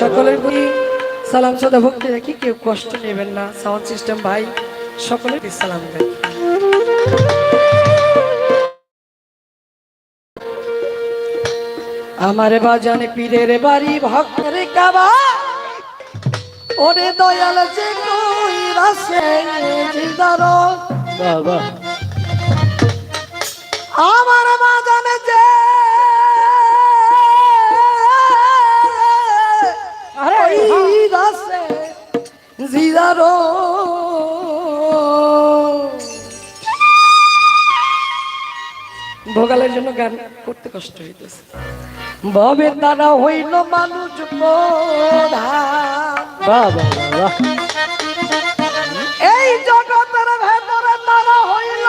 সকলের প্রতি সালাম সদা ভক্তি রাখি কেউ কষ্ট নেবেন না। সাউন্ড সিস্টেম, ভাই, সকলের সালাম রাখি। আমার বাজানে পীরের বাড়ি, ভক্তের কাবা। ওরে দয়াল যে কই রাসে বাবা। জিদার ভোগালের জন্য গান করতে কষ্ট হইতেছে। ভবের দ্বারা হইল মানুষ এই জগতের ভেতরে তারা হইল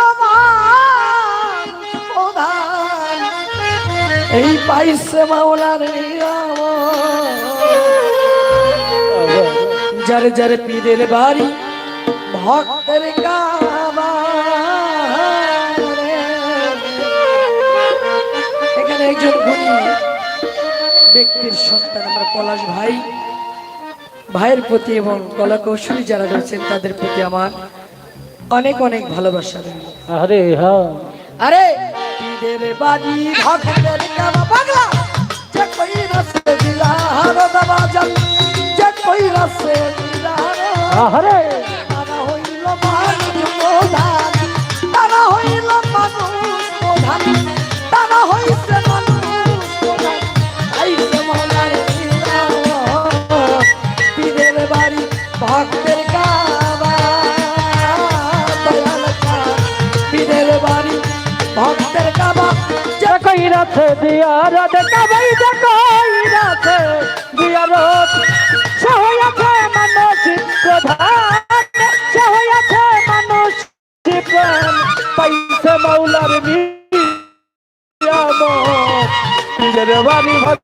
এই পাইছে মাওলার নিয়ম যারে যারে পীরের বাড়ি ভক্তের কাবা এখানে একজন গুণী ব্যক্তির সন্তান আমার পলাশ ভাই। ভাইয়ের প্রতি এবং কলা কৌশলী যারা রয়েছেন তাদের প্রতি আমার অনেক অনেক ভালোবাসা আরে হ্যাঁ। আরে পীরের বাড়ি ভক্তের কাবা বাংলা যে কই রসে দিলা হারো দাবা জান যে কই রসে দিলা আরে তারা হইল মানুষ প্রধান। তারা হইল মানুষ প্রধান। তারা হইছে মানুষ প্রধান। আইছে মলার পীরের বাড়ি ভক্তের কাবা। দয়াল পীরের বাড়ি ভক্তের কাবা। যে কই রাতে দিয়া রাত পীরের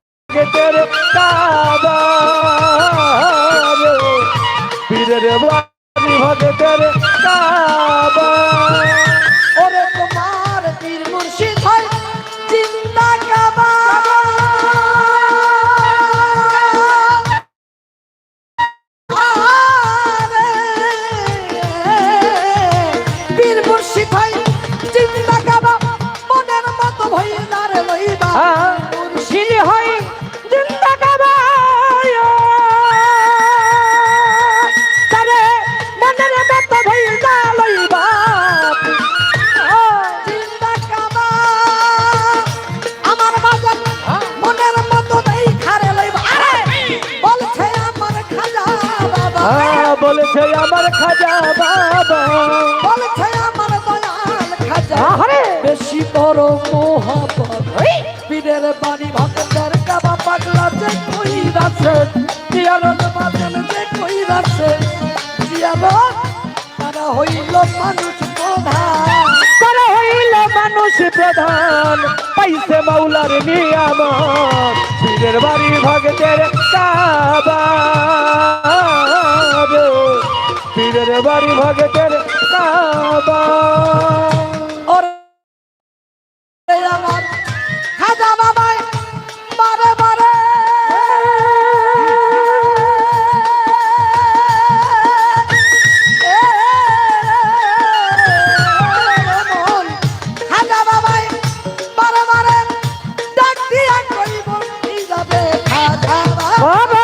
বড় মোহাম্মত পীরের বাড়ি ভক্তের কাবা পাগলা যে কই রাছে জিয়ারত বাদন যে কই রাছে জিয়ারত, তারা হইল মানুষ প্রধান। তারা হইল মানুষ প্রধান, পাইছে মাওলার নিয়াম পীরের বাড়ি ভগতের কাবা পীরের বাড়ি ভগতের কাবা খাজা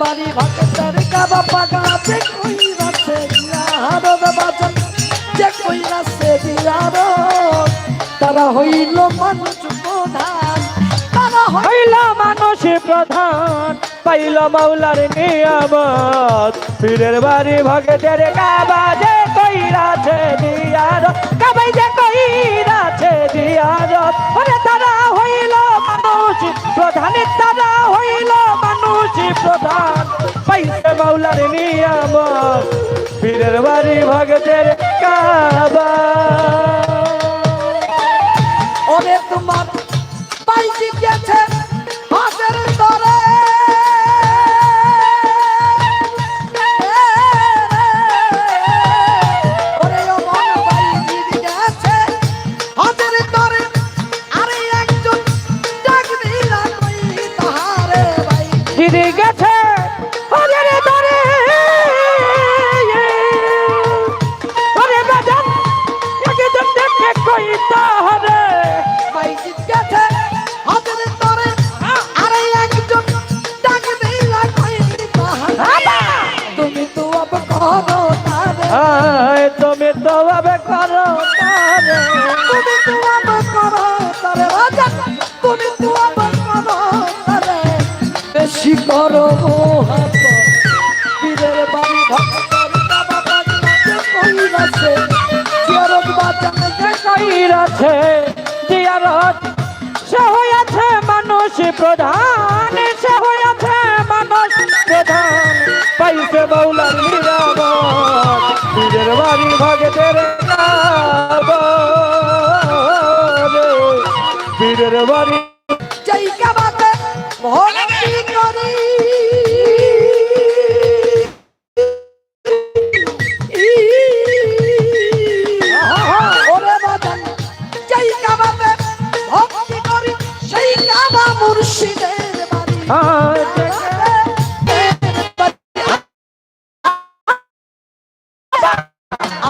বাড়ি ভক্তের কাবা পাগলা যে কই রাছে জিয়ারত বাজন, যে কই রাছে জিয়ারত, তারা হইল মানুষ প্রধান তারা হইল মানুষ প্রধান পাইল মাওলার নিয়ামত। পীরের বাড়ি ভগতের কাবা যে কইরাছে দিয়ার কাবাই যে কইরাছে দিয়ার ওরে তারা হইল মানুষ প্রধানের প্রধান তারা হইল মানুষ, প্রধান। পাইছে মাওলার নিয়াম পীরের বাড়ি ভগতের কাবা ওরে তোমার পাইছি গেছে। বেশি করো পীরের বাড়ি ভক্তের বাবা বাড়ি নাচে জিয়ারত বাজানে যে কইরাছে জিয়ারত সে হইয়াছে মানুষ প্রধান, সে হইয়াছে মানুষ প্রধান। পাইছে বৌলার নিরামত নিজের বাড়ি ভগতের পীরের বাড়ি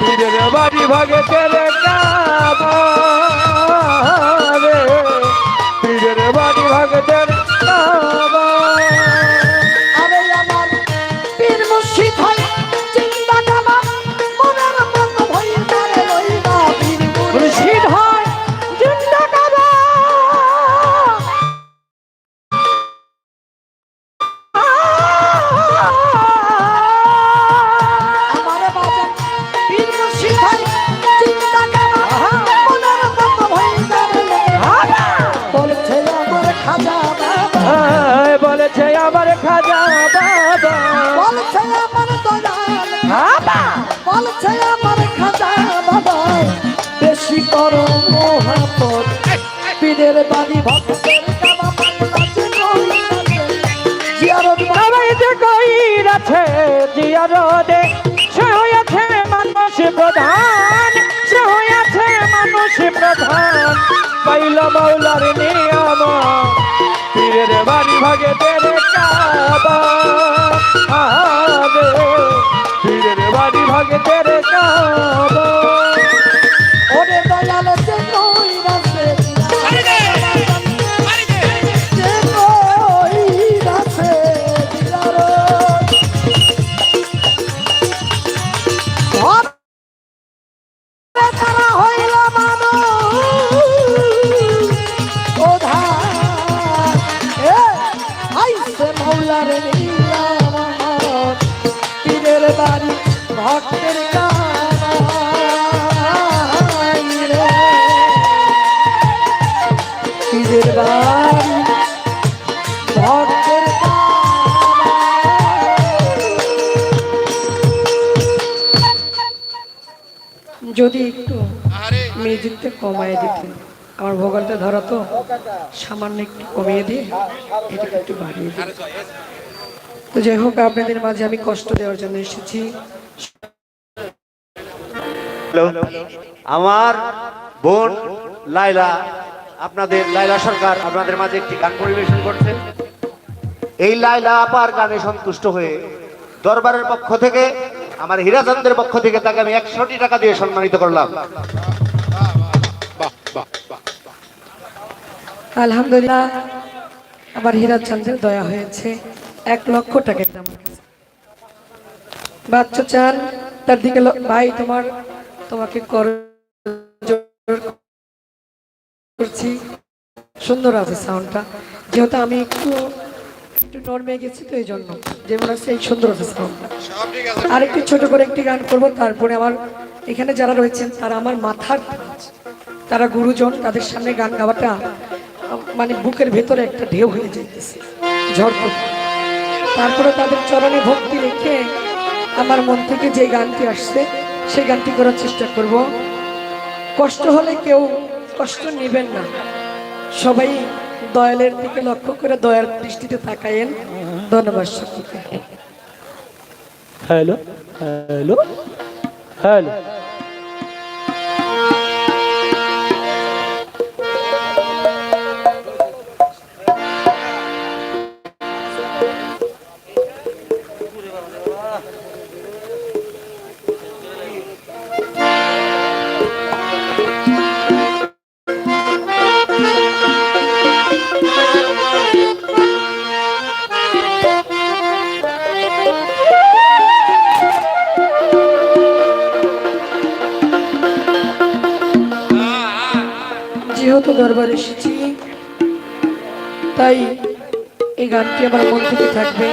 পীরের বাড়ি ভাগে চলে কাবা আমার খাজা বাবা। বলছে আমার দয়াল। বাবা। বলছে আমার খাজা বাবা। বেশি করো মোহাম্মত পীরের বাড়ি ভক্তের কইরাছে জিয়ারদে সে হয়েছে মানুষ প্রধান। সে হয়েছে মানুষ প্রধান। পাইল মৌলার নিয়ম। পীরের বাড়ি ভাগে তেরে কাবা আবে পীরের বাড়ি ভাগে তেরে কাবা যদি একটু মিউজিকটা কমায় দিতেন আমার ভোগালটা ধরা তো। সামান্য একটু কমিয়ে দিয়ে এটাকে একটু বাড়িয়ে দিন তো যাই হোক, আপনাদের মাঝে আমি কষ্ট দেওয়ার জন্য এসেছি। আমার বোন লাইলা আপনাদের লাইলা সরকার আপনাদের মাঝে একটি গান পরিবেশন করছেন এই লাইলা আপার গানে সন্তুষ্ট হয়ে দরবারের পক্ষ থেকে, আমার হীরাচন্দ্রের পক্ষ থেকে তাকে আমি একশোটি টাকা দিয়ে সম্মানিত করলাম আলহামদুলিল্লাহ, আমার হীরা চান্দের দয়া হয়েছে এক লক্ষ টাকা। বাচ্চা চান, তার দিকে ভাই তোমার, তোমাকে কর করছি সুন্দর আছে সাউন্ডটা যেহেতু আমি একটু একটু নর্মে গেছি তো এই জন্য যেমন আছে এই সুন্দর আছে সাউন্ডটা আর একটু ছোট করে একটি গান করব, তারপরে আমার এখানে যারা রয়েছেন, তারা আমার মাথার তারা গুরুজন, তাদের সামনে গান গাওয়াটা মানে বুকের ভেতরে একটা ঢেউ হয়ে যেতেছে ঝড় তারপরে তাদের চরণে ভক্তি রেখে আমার মন থেকে যে গানটি আসছে, সেই গানটি করার চেষ্টা করব। কষ্ট হলে কেউ কষ্ট নেবেন না। সবাই দয়ালের দিকে লক্ষ্য করে দয়ার দৃষ্টিতে তাকায়েন। ধন্যবাদ হ্যালো হ্যালো হ্যালো। এসেছি তাই এই গানটি আমার মন থেকে থাকবে।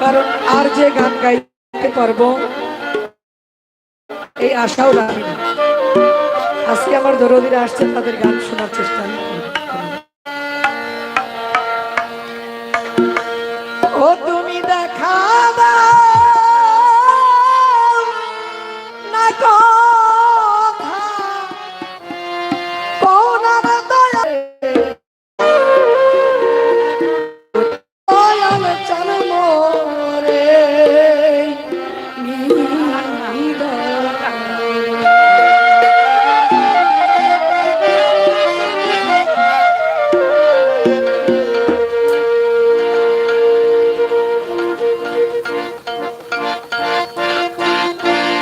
কারণ আর যে গান গাইতে পারব, এই আশাও রাখি আজকে আমার দরদিরা আসছেন তাদের গান শোনার চেষ্টা।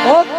ಹೋಗ್